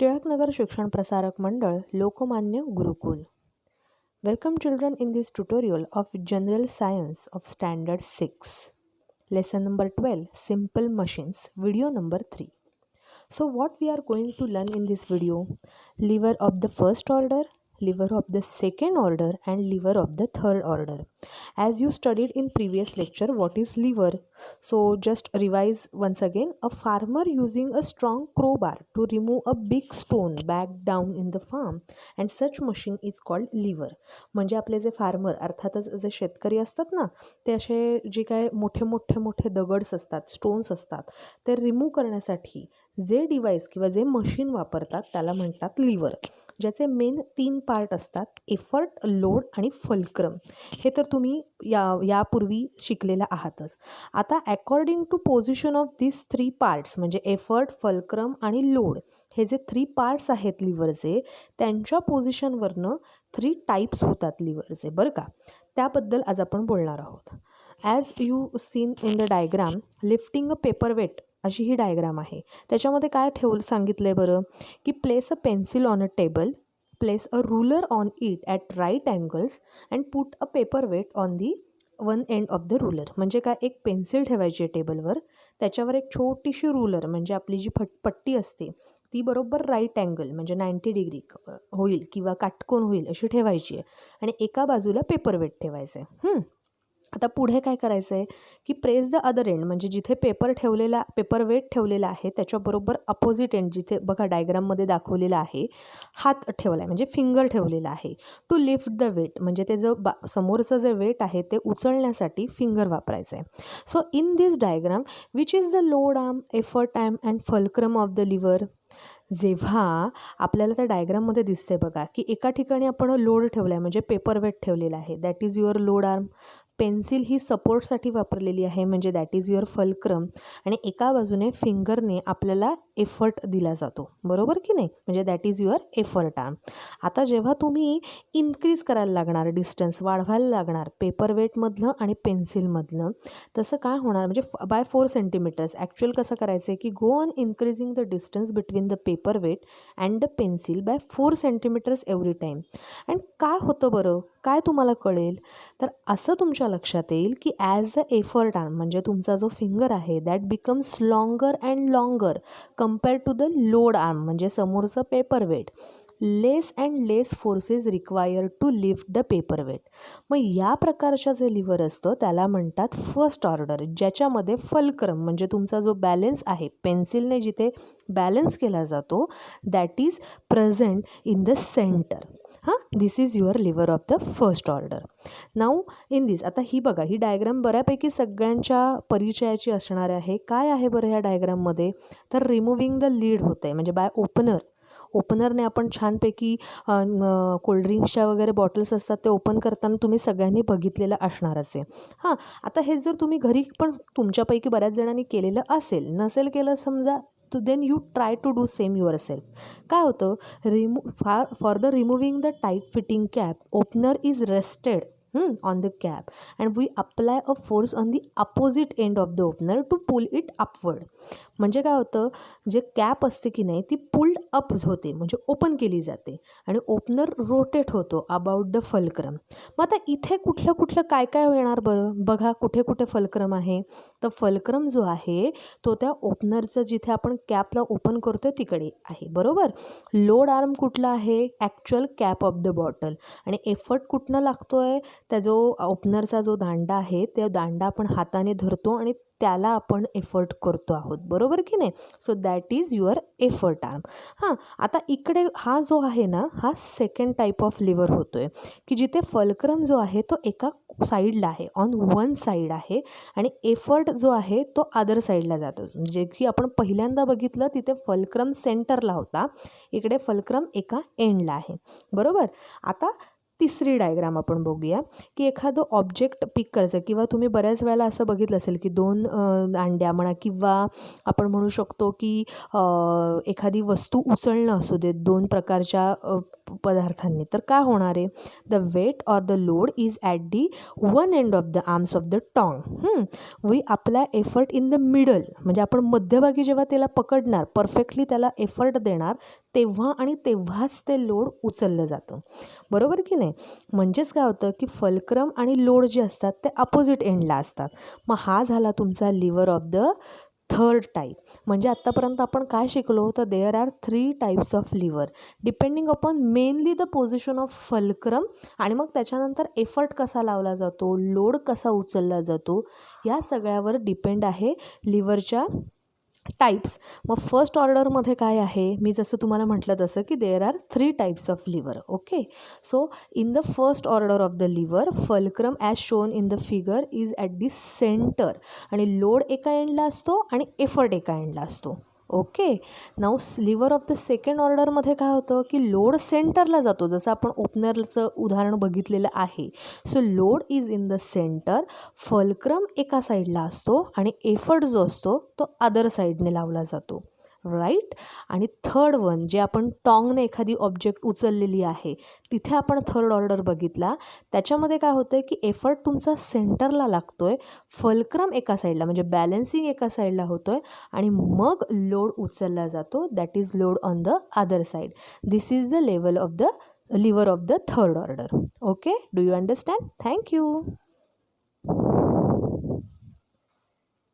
Tiraknagar Shikshan Prasarak Mandal Lokomanya Gurukul. Welcome children in this tutorial of General Science of Standard 6. Lesson number 12 Simple Machines video number 3. So what we are going to learn in this video? Lever of the first order, lever of the second order and lever of the third order. As you studied in previous lecture what is lever so just revise once again a farmer using a strong crowbar to remove a big stone back down in the farm and such machine is called lever म्हणजे आपले जे farmer अर्थातच जे शेतकरी असतात ना ते असे जे काय मोठे मोठे मोठे दगड्स असतात स्टोन्स असतात ते रिमूव्ह करण्यासाठी जे डिवाईस किंवा जे मशीन वापरतात त्याला म्हणतात लिव्हर ज्याचे मेन तीन पार्ट असतात एफर्ट लोड आणि फलक्रम हे तर तुम्ही या यापूर्वी शिकलेला आहातच. आता according to position of this three parts म्हणजे एफर्ट फलक्रम आणि लोड हे जे थ्री पार्ट्स आहेत लिव्हरचे त्यांच्या पोझिशनवरनं थ्री टाईप्स होतात लिव्हरचे बरं का? त्याबद्दल आज आपण बोलणार आहोत. As you seen in the diagram lifting a paper weight अशी ही डायग्राम आहे. त्याच्यामध्ये काय ठेवलं सांगितलं आहे बरं? की place a pencil on a table place a ruler on it at right angles and put a paper weight on the one end of the ruler म्हणजे काय? एक पेन्सिल ठेवायची आहे टेबलवर त्याच्यावर एक छोटीशी रुलर म्हणजे आपली जी फट पट्टी असते ती बरोबर राईट अँगल म्हणजे नाईंटी डिग्री होईल किंवा काटकोन होईल अशी ठेवायची आहे. आणि एका बाजूला पेपर वेट ठेवायचं आहे. आता पुढे काय करायचं आहे की प्रेस द अदर एंड म्हणजे जिथे पेपर ठेवलेला पेपर वेट ठेवलेला आहे त्याच्याबरोबर अपोजिट एंड जिथे बघा डायग्राममध्ये दाखवलेला आहे हात ठेवला आहे म्हणजे फिंगर ठेवलेला आहे. टू लिफ्ट द वेट म्हणजे ते जो बा समोरचं जे वेट आहे ते उचलण्यासाठी फिंगर वापरायचं आहे so in this diagram which is the load arm effort arm and fulcrum of the lever जेव्हा आपल्याला त्या डायग्राममध्ये दिसते बघा की एका ठिकाणी आपण लोड ठेवला आहे म्हणजे पेपर वेट ठेवलेला आहे that is your load arm pencil ही सपोर्टसाठी वापरलेली आहे म्हणजे दॅट इज युअर फलक्रम आणि एका बाजूने फिंगरने आपल्याला एफर्ट दिला जातो. बरोबर की नाही? म्हणजे that is your effort arm आता जेव्हा तुम्ही इन्क्रीज करायला लागणार डिस्टन्स वाढवायला लागणार पेपर वेटमधलं आणि पेन्सिलमधलं तसं काय होणार? म्हणजे बाय फोर सेंटीमीटर्स ॲक्च्युअल कसं करायचं आहे की go on increasing the distance between the paper weight and the pencil by four centimeters every time and काय होतं बरं? काय तुम्हाला कळेल? तर असं तुमच्या लक्षात येईल की ॲज द एफर्ट आर्म म्हणजे तुमचा जो फिंगर आहे that becomes longer and longer compare to the load arm म्हणजे समोरचं paper weight less and less forces require to lift the paper weight मग या प्रकारच्या जे लिव्हर असतं त्याला म्हणतात फर्स्ट ऑर्डर ज्याच्यामध्ये फलक्रम म्हणजे तुमचा जो बॅलेन्स आहे पेन्सिलने जिथे बॅलन्स केला जातो that is present in the center हां this is your lever of the first order now in this आता ही बघा ही डायग्राम बऱ्यापैकी सगळ्यांच्या परिचयाची असणार आहे. काय आहे बरं ह्या डायग्राममध्ये तर रिमूव्हिंग द लीड होतं आहे म्हणजे बाय ओपनर ओपनरने आपण छानपैकी कोल्ड्रिंक्सच्या वगैरे बॉटल्स असतात ते ओपन करताना तुम्ही सगळ्यांनी बघितलेलं असणारच आहे हां आता हे जर तुम्ही घरी पण तुमच्यापैकी बऱ्याच जणांनी केलेलं असेल नसेल केलं समजा to then you try to do same yourself काय होतं रिमू for for the removing the tight fitting cap opener is rested on the cap and we apply a force on the opposite end of the opener to pull it upward म्हणजे काय होतं? जे cap असते की नाही ती pulled up होते. म्हणजे ओपन केली जाते. आणि ओपनर रोटेट होतो अबाउट द फलक्रम मग आता इथे कुठलं कुठलं काय काय येणार बरं? बघा कुठे कुठे फलक्रम आहे. तर फलक्रम जो आहे तो त्या ओपनरचं जिथे आपण कॅपला ओपन करतो तिकडे आहे. बरोबर? लोड आर्म कुठला आहे? Actual cap of the bottle आणि एफर्ट कुठनं लागतो आहे त्या जो ओपनरचा जो दांडा आहे त्या दांडा आपण हाताने धरतो आणि त्याला आपण एफर्ट करतो आहोत. बरोबर की नाही? So that is your effort arm हां आता इकडे हा जो आहे ना हा सेकंड टाईप ऑफ लिव्हर होतो आहे की जिथे फलक्रम जो आहे तो एका साईडला आहे. ऑन वन साईड आहे आणि एफर्ट जो आहे तो अदर साईडला जातो. जे की आपण पहिल्यांदा बघितलं तिथे फलक्रम सेंटरला होता. इकडे फलक्रम एका एंडला आहे. बरोबर? आता तिसरी डायग्राम आपण बघूया की एखादं ऑब्जेक्ट पिक करायचं किंवा तुम्ही बऱ्याच वेळेला असं बघितलं असेल की दोन दांड्या म्हणा किंवा आपण म्हणू शकतो की एखादी वस्तू उचलणं असू देत दोन प्रकारच्या पदार्थांनी तर काय होणार आहे? The weight or the load is at the one end of the arms of the tong we आपला एफर्ट इन द मिडल म्हणजे आपण मध्यभागी जेव्हा त्याला पकडणार परफेक्टली त्याला एफर्ट देणार तेव्हा आणि तेव्हाच ते लोड उचललं जातं. बरोबर की नाही? म्हणजेच काय होतं की फलक्रम आणि लोड जे असतात ते अपोजिट एंडला असतात. मग हा झाला तुमचा lever of the third type म्हणजे आत्तापर्यंत आपण काय शिकलो तर there are three types of lever depending upon mainly the position of fulcrum आणि मग त्याच्यानंतर एफर्ट कसा लावला जातो? लोड कसा उचलला जातो? या सगळ्यावर डिपेंड आहे लिव्हरच्या टाईप्स मग फर्स्ट ऑर्डरमध्ये काय आहे? मी जसं तुम्हाला म्हटलं तसं की there are three types of lever okay so in the first order of the lever fulcrum as shown in the figure is at the center आणि लोड एका एंडला असतो आणि एफर्ट एका एंडला असतो. Okay. Now lever of the second ऑर्डरमध्ये काय होतं की लोड सेंटरला जातो. जसं आपण ओपनरचं उदाहरण बघितलेलं आहे. So load is in the center fulcrum एका साईडला असतो आणि एफर्ट जो असतो तो अदर साईडने लावला जातो. राईट? आणि थर्ड वन जे आपण टॉंगने एखादी ऑब्जेक्ट उचललेली आहे तिथे आपण थर्ड ऑर्डर बघितला. त्याच्यामध्ये काय होतं आहे की एफर्ट तुमचा सेंटरला लागतो आहे फलक्रम एका साईडला म्हणजे बॅलन्सिंग एका साईडला होतो आहे आणि मग लोड उचलला जातो. That is load on the other side. This is the level of the lever of the third order. Okay? Do you understand? Thank you.